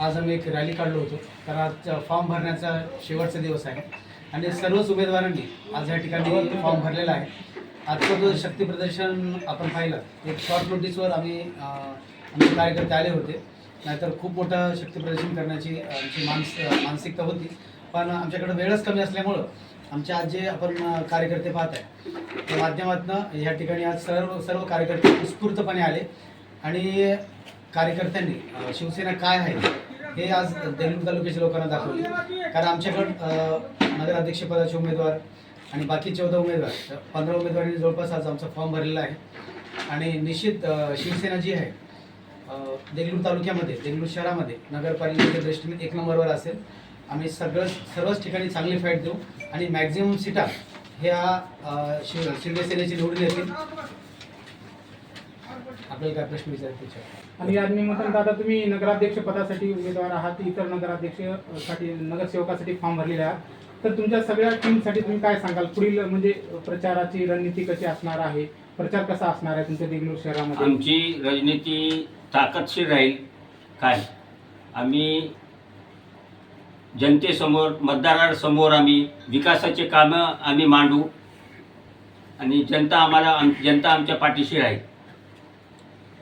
आज आम्ही एक रॅली काढलो होतो. कारण आज फॉर्म भरण्याचा शेवटचा दिवस आहे. आणि सर्वच उमेदवारांनी आज या ठिकाणी फॉर्म भरलेला आहे. आजचं जो शक्तीप्रदर्शन आपण पाहिलं एक शॉर्ट नोटीसवर आम्ही आमचे कार्यकर्ते आले होते. नाहीतर खूप मोठं शक्तीप्रदर्शन करण्याची आमची मानस मानसिकता होती. पण आमच्याकडे वेळच कमी असल्यामुळं आमचे आज जे आपण कार्यकर्ते पाहत आहे त्या माध्यमातून या ठिकाणी आज सर्व सर्व कार्यकर्ते उत्स्फूर्तपणे आले. आणि कार्यकर्त्यांनी शिवसेना काय आहे हे आज देगलूर तालुक्याच्या लोकांना दाखवले. कारण आमच्याकडं नगराध्यक्षपदाचे उमेदवार आणि बाकी चौदा उमेदवार पंधरा उमेदवारांनी जवळपास आज आमचा फॉर्म भरलेला आहे. आणि निश्चित शिवसेना जी आहे देगलूर तालुक्यामध्ये देगलूर शहरामध्ये नगरपालिकेच्या दृष्टीने एक नंबरवर असेल. आम्ही सगळं सर्वच ठिकाणी चांगली फाईट देऊ आणि मॅक्झिमम सीटा ह्या शिव शिवसेनेची निवडून येतील. आपल्याला काय प्रश्न विचारायचे विचारा. आणि आज निमंत्रण दादा तुम्ही नगराध्यक्ष पदासाठी उमेदवार आहात इतर नगराध्यक्षसाठी नगरसेवकासाठी फॉर्म भरलेले आहात. तर तुमच्या सगळ्या टीमसाठी तुम्ही काय सांगाल? पुढील म्हणजे प्रचाराची रणनीती कशी असणार आहे? प्रचार कसा असणार आहे तुमच्या देगलूर शहरामध्ये? आमची रणनीती ताकदशीर राहील. काय? आम्ही जनतेसमोर मतदारांसमोर आम्ही विकासाचे कामं आम्ही मांडू. आणि जनता आम्हाला आम जनता आमच्या पाठीशी राहील.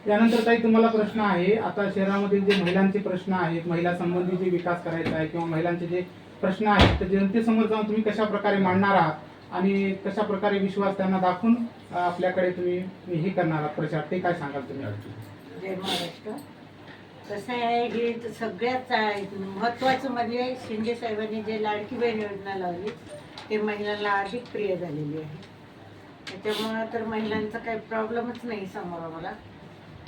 त्यानंतर काही तुम्हाला प्रश्न आहे. आता शहरामधील जे महिलांचे प्रश्न आहेत महिला संबंधी जे विकास करायचा आहे किंवा महिलांचे जे प्रश्न आहेत तर जनतेसमोर जाऊन तुम्ही कशा प्रकारे मांडणार आहात? आणि कशा प्रकारे विश्वास त्यांना दाखवून आपल्याकडे तुम्ही हे करणार आहात प्रचार? ते काय सांगाल तुम्ही? जय महाराष्ट्र. कसं आहे हे तर सगळ्यात आहे. महत्त्वाचं म्हणजे शिंदे साहेबांनी जे लाडकी बहीण योजना लावली ते महिलांना अधिक प्रिय झालेली आहे. त्याच्यामुळं तर महिलांचा काही प्रॉब्लेमच नाही समोर आम्हाला.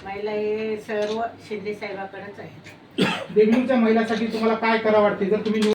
महिला हे सर्व शिंदे साहेबाकडेच आहेत. देगलूरच्या महिलांसाठी तुम्हाला काय करावं वाटते? जर तुम्ही